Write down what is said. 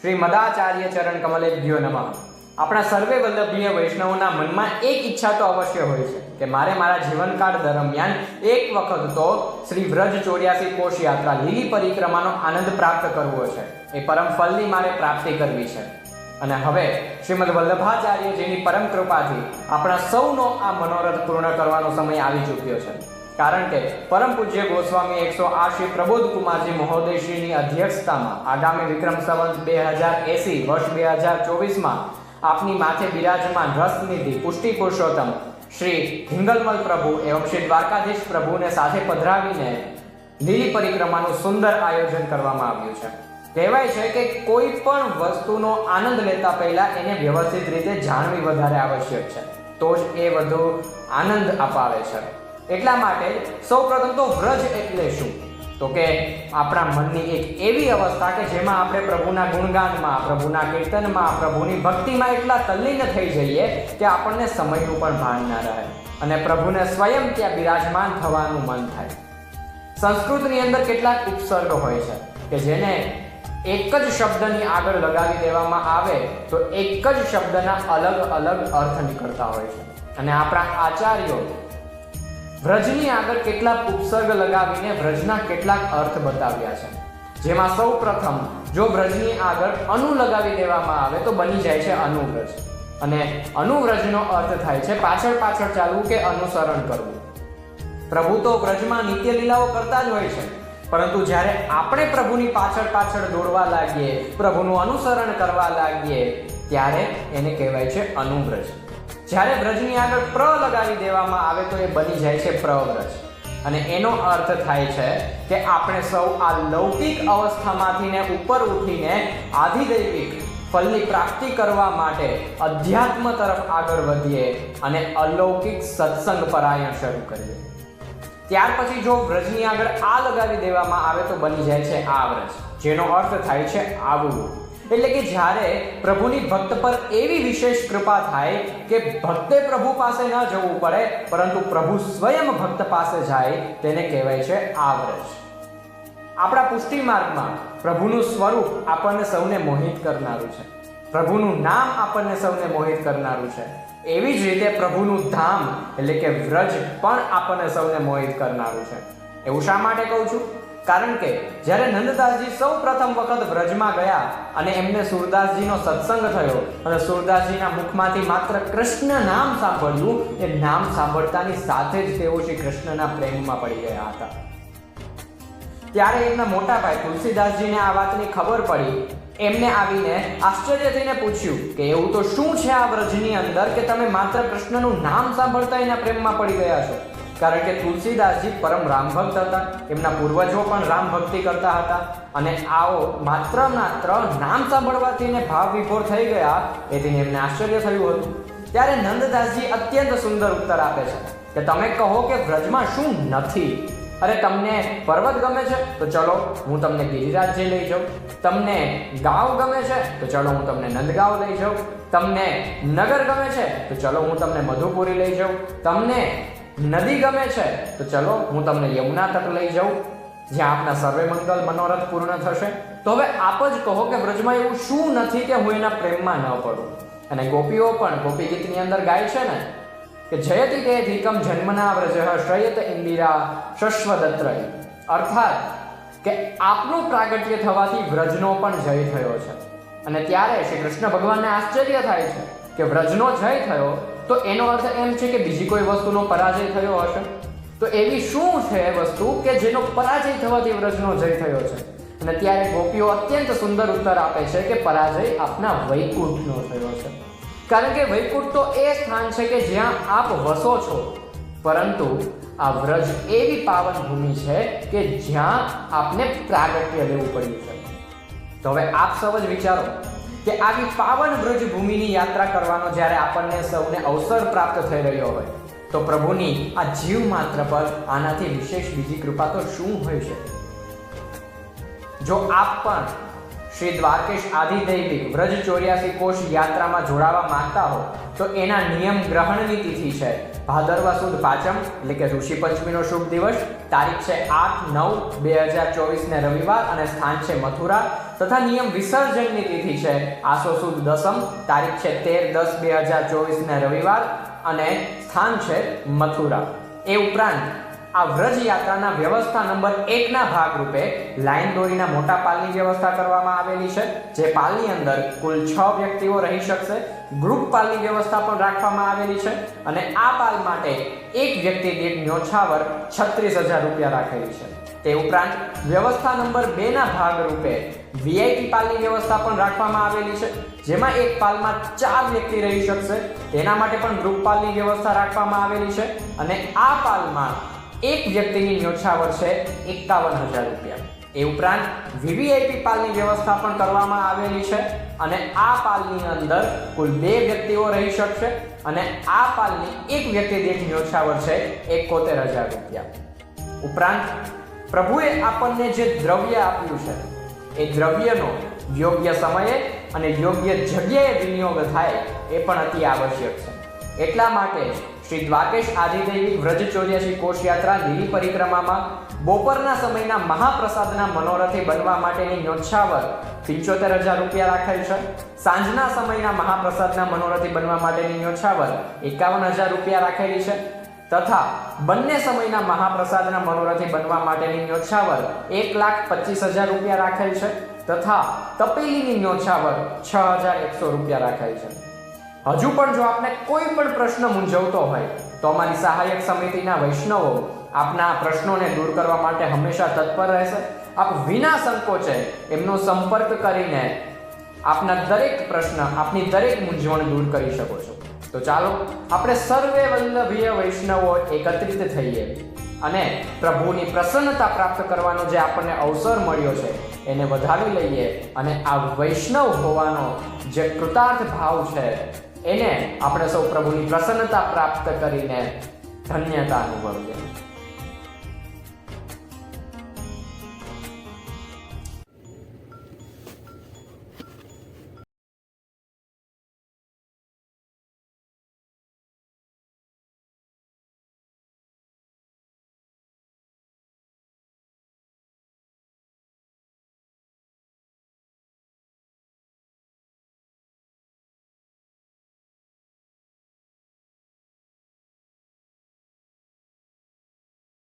શ્રી મદાચાર્ય ચરણ કમલેભ્યો નમઃ. આપણા સર્વે વલ્લભીય વૈષ્ણવોના મનમાં એક ઈચ્છા તો અવશ્ય હોય છે કે મારે મારા જીવનકાળ દરમિયાન એક વખત તો શ્રી વ્રજ ચોર્યાસી કોષ યાત્રા લીલી પરિક્રમાનો આનંદ પ્રાપ્ત કરવો છે. એ પરમ ફલની મારે પ્રાપ્તિ કરવી છે. અને હવે શ્રીમદ વલ્લભાચાર્યજીની પરમ કૃપાથી આપણા સૌનો આ મનોરથ પૂર્ણ કરવાનો સમય આવી ચૂક્યો છે. કારણ કે પરમ પૂજ્ય ગોસ્વામી એકસો આઠ પ્રબોધ કુમારજી મહોદયશ્રીની અધ્યક્ષતામાં આગામી વિક્રમ સંવત બે હજાર એસી વર્ષ બે હજાર ચોવીસમાં આપની માથે બિરાજમાન રસનિધિ પુષ્ટિ પુરુષોત્તમ શ્રી હિંગલમલ પ્રભુ એવં શ્રી દ્વારકાધીશ પ્રભુને સાથે પધરાવીને લીલી પરિક્રમાનું સુંદર આયોજન કરવામાં આવ્યું છે. કહેવાય છે કે કોઈ પણ વસ્તુનો આનંદ લેતા પહેલા એને વ્યવસ્થિત રીતે જાણવી વધારે આવશ્યક છે. તો જ એ વધુ આનંદ અપાવે છે. એટલા માટે સૌપ્રથમ તો વ્રજ એટલે શું? તો કે આપણા મનની એક એવી અવસ્થા કે જેમાં આપણે પ્રભુના ગુણગાનમાં, પ્રભુના કીર્તનમાં, પ્રભુની ભક્તિમાં એટલા તલ્લીન થઈ જઈએ કે આપણને સમયનું પણ ભાન ના રહે અને પ્રભુને સ્વયં ત્યાં બિરાજમાન થવાનું મન થાય. સંસ્કૃતની અંદર કેટલાક ઉપસર્ગ હોય છે કે જેને એક જ શબ્દની આગળ લગાવી દેવામાં આવે તો એક જ શબ્દના અલગ અલગ અર્થ નીકળતા હોય છે. અને આપણા આચાર્યો વ્રજની આગળ કેટલાક ઉપસર્ગ લગાવીને વ્રજના કેટલાક અર્થ બતાવ્યા છે. જેમાં સૌ પ્રથમ, જો વ્રજની આગળ અનુ લગાવી દેવામાં આવે તો બની જાય છે અનુવ્રજ અને અનુવ્રજનો અર્થ થાય છે પાછળ પાછળ ચાલવું કે અનુસરણ કરવું. પ્રભુ તો વ્રજમાં નિત્ય લીલાઓ કરતા જ હોય છે. પરંતુ જ્યારે આપણે પ્રભુની પાછળ પાછળ દોડવા લાગીએ, પ્રભુનું અનુસરણ કરવા લાગીએ, ત્યારે એને કહેવાય છે અનુવ્રજ જ્યારે વ્રજની આગળ પ્ર લગાવી દેવામાં આવે તો એ બની જાય છે પ્રવ્રજ. અને એનો અર્થ થાય છે કે આપણે સૌ આ લૌકિક અવસ્થામાંથી ને ઉપર ઉઠીને આધિદૈવિક ફલની પ્રાપ્તિ કરવા માટે અધ્યાત્મ તરફ આગળ વધીએ અને અલૌકિક સત્સંગ પરાયણ શરૂ કરીએ. ત્યાર પછી જો વ્રજની આગળ આ લગાવી દેવામાં આવે તો બની જાય છે આ વ્રજ, જેનો અર્થ થાય છે આવવું એટલે કે જ્યારે પ્રભુની ભક્ત પર એવી વિશેષ કૃપા થાય કે ભક્તે પ્રભુ પાસે ન જવું પડે, પરંતુ પ્રભુ સ્વયં ભક્ત પાસે જાય, તેને કહેવાય છે આવરજ. આપણા પુષ્ટિ માર્ગમાં પ્રભુનું સ્વરૂપ આપણને સૌને મોહિત કરનારું છે. પ્રભુનું નામ આપણને સૌને મોહિત કરનારું છે. એવી જ રીતે પ્રભુનું ધામ એટલે કે વ્રજ પણ આપણને સૌને મોહિત કરનારું છે. એવું શા માટે કહું છું? કારણ કે જ્યારે નંદદાસજી સૌ પ્રથમ વખત વ્રજમાં ગયા અને એમને સુરદાસજીનો સત્સંગ થયો અને સુરદાસજીના મુખમાંથી માત્ર કૃષ્ણ નામ સાંભળ્યું, એ નામ સાંભળતાની સાથે જ તેઓ શ્રી કૃષ્ણના પ્રેમમાં પડી ગયા હતા. ત્યારે એમના મોટા ભાઈ તુલસીદાસજીને આ વાતની ખબર પડી. એમને આવીને આશ્ચર્ય થઈને પૂછ્યું કે એવું તો શું છે આ વ્રજની અંદર કે તમે માત્ર કૃષ્ણનું નામ સાંભળતા એના પ્રેમમાં પડી ગયા છો? કારણ કે તુલસીદાસજી પરમ રામ ભક્ત હતા. એમના પૂર્વજો પણ રામ ભક્તિ કરતા હતા. અને આવો માત્ર માત્ર નામ સાંભળવાથી ને ભાવ વિભોર થઈ ગયા એથી એમને આશ્ચર્ય થયું હતું. ત્યારે નંદદાસજી અત્યંત સુંદર ઉત્તર આપે છે કે તમે કહો કે વ્રજમાં શું નથી? અરે તમને પર્વત ગમે છે? તો ચલો, હું તમને ગિરિરાજજી લઈ જાઉં. તમને ગાંવ ગમે છે? તો ચલો, હું તમને નંદગાંવ લઈ જાઉં. તમને નગર ગમે છે? તો ચલો, હું તમને મધુપુરી લઈ જાઉં. તમને નદી ગમે છે, તો ચલો, હું તમને યમુના તટ લઈ જાઉં, જ્યાં આપના સર્વે મંગલ મનોરથ પૂર્ણ થશે. તો હવે આપ જ કહો કે વ્રજમાં એવું શું નથી કે હું એના પ્રેમમાં ન પડું? અને ગોપીઓ પણ ગોપી ગીતની અંદર ગાય છે ને, કે જયતિ તે ધીકમ જન્મના વ્રજ શ્રયત ઇન્દિરા શશ્વદત્રય. અર્થાત કે આપનું પ્રાગટ્ય થવાથી વ્રજનો પણ જય થયો છે. અને ત્યારે શ્રી કૃષ્ણ ભગવાનને આશ્ચર્ય થાય છે કે વ્રજનો જય થયો તો એનો અર્થ એમ છે કે બીજી કોઈ વસ્તુનો પરાજય થયો હશે? તો એવી શું છે વસ્તુ કે જેનો પરાજય થવાથી વ્રજનો જય થયો છે? અને ત્યારે ગોપીઓ અત્યંત સુંદર ઉત્તર આપે છે કે પરાજય આપના વૈકુંઠનો થયો છે. કારણ કે વૈકુંઠ તો એ સ્થાન છે કે જ્યાં આપ વસો છો. પરંતુ આ વ્રજ એવી પાવન ભૂમિ છે કે જ્યાં આપને પ્રાગટ્ય લેવું પડ્યું છે. તો હવે આપ સૌ જ વિચારો કે આવી પાવન વ્રજ ભૂમિની યાત્રા કરવાનો જ્યારે આપણને સૌને અવસર પ્રાપ્ત થઈ રહ્યો હોય, તો પ્રભુની આ જીવ માત્ર પર આનાથી વિશેષ બીજી કૃપા તો શું હોય છે જો આપ પણ શ્રી દ્વારકેશ આદિદૈવિક વ્રજ ચોર્યાસી કોષ યાત્રામાં જોડાવા માંગતા હો, તો એના નિયમ ગ્રહણની તિથિ છે ભાદરવા સુદ પાંચમ, એટલે કે ઋષિ પંચમીનો શુભ દિવસ. તારીખ છે આઠ નવ બે હજાર ચોવીસને રવિવાર અને સ્થાન છે મથુરા. તથા નિયમ વિસર્જનની તિથિ છે. આસો સુદ દસમ તારીખ છે તેર દસ બે હજાર ચોવીસને રવિવાર અને સ્થાન છે મથુરા. એ ઉપરાંત આ વ્રજ યાત્રાના વ્યવસ્થા નંબર એકના ભાગરૂપે લાઈન દોરીના મોટા પાલની વ્યવસ્થા કરવામાં આવેલી છે, જે પાલની અંદર કુલ છ વ્યક્તિઓ રહી શકશે. ગ્રુપ પાલની વ્યવસ્થા પણ રાખવામાં આવેલી છે અને આ પાલ માટે એક વ્યક્તિ દીઠ ન્યોછાવર છત્રીસ હજાર રૂપિયા રાખેલી છે. તે ઉપરાંત વ્યવસ્થા નંબર બે ના ભાગરૂપે વીઆઈપી પાલની વ્યવસ્થા પણ રાખવામાં આવેલી છે, જેમાં એક પાલમાં ચાર વ્યક્તિ રહી શકશે. તેના માટે પણ ગ્રુપ પાલની વ્યવસ્થા રાખવામાં આવેલી છે અને આ પાલમાં એક વ્યક્તિની ન્યોછાવર છે એકાવન હજાર રૂપિયા. એ ઉપરાંત વીવીઆઈપી પાલની વ્યવસ્થા પણ કરવામાં આવેલી છે અને આ પાલની અંદર કુલ બે વ્યક્તિઓ રહી શકશે અને આ પાલની એક વ્યક્તિ દીઠ ન્યોછાવર છે એકોતેર હજાર રૂપિયા. ઉપરાંત પ્રભુએ આપણને જે દ્રવ્ય આપ્યું છે, એ દ્રવ્યનો યોગ્ય સમયે અને યોગ્ય જગ્યાએ વિનિયોગ થાય, એ પણ અતિ આવશ્યક છે. એટલા માટે શ્રી દ્વારકેશ આદિદેવી વ્રજ ચોર્યાસી કોષ યાત્રા લીલી પરિક્રમામાં બપોરના સમયના મહાપ્રસાદના મનોરથે બનવા માટેની ન્યોછાવર પિંચોતેર હજાર રૂપિયા રાખેલ છે. સાંજના સમયના મહાપ્રસાદના મનોરથી બનવા માટેની ન્યોછાવર એકાવન હજાર રૂપિયા રાખેલી છે. તથા બંને સમયના મહાપ્રસાદના મનોરથી બનવા માટેની ન્યોછાવર એક લાખ પચીસ હજાર રૂપિયા રાખેલ છે તથા તપેલીની ન્યોછાવર છ હજાર એકસો રૂપિયા રાખેલ છે. હજુ પણ જો આપને કોઈ પણ પ્રશ્ન મૂંઝવતો હોય, તો અમારી સહાયક સમિતિના વૈષ્ણવો આપના પ્રશ્નોને દૂર કરવા માટે હંમેશા તત્પર રહેશે. આપ વિના સંકોચે એમનો સંપર્ક કરીને આપના દરેક પ્રશ્ન, આપની દરેક મૂંઝવણ દૂર કરી શકો છો. તો ચાલો આપણે સર્વે વલ્લભીય વૈષ્ણવો એકત્રિત થઈએ અને પ્રભુની પ્રસન્નતા પ્રાપ્ત કરવાનો જે આપણને અવસર મળ્યો છે, એને વધાવી લઈએ અને આ વૈષ્ણવ હોવાનો જે કૃતાર્થ ભાવ છે, એને આપણે સૌ પ્રભુની પ્રસન્નતા પ્રાપ્ત કરીને ધન્યતા અનુભવીએ.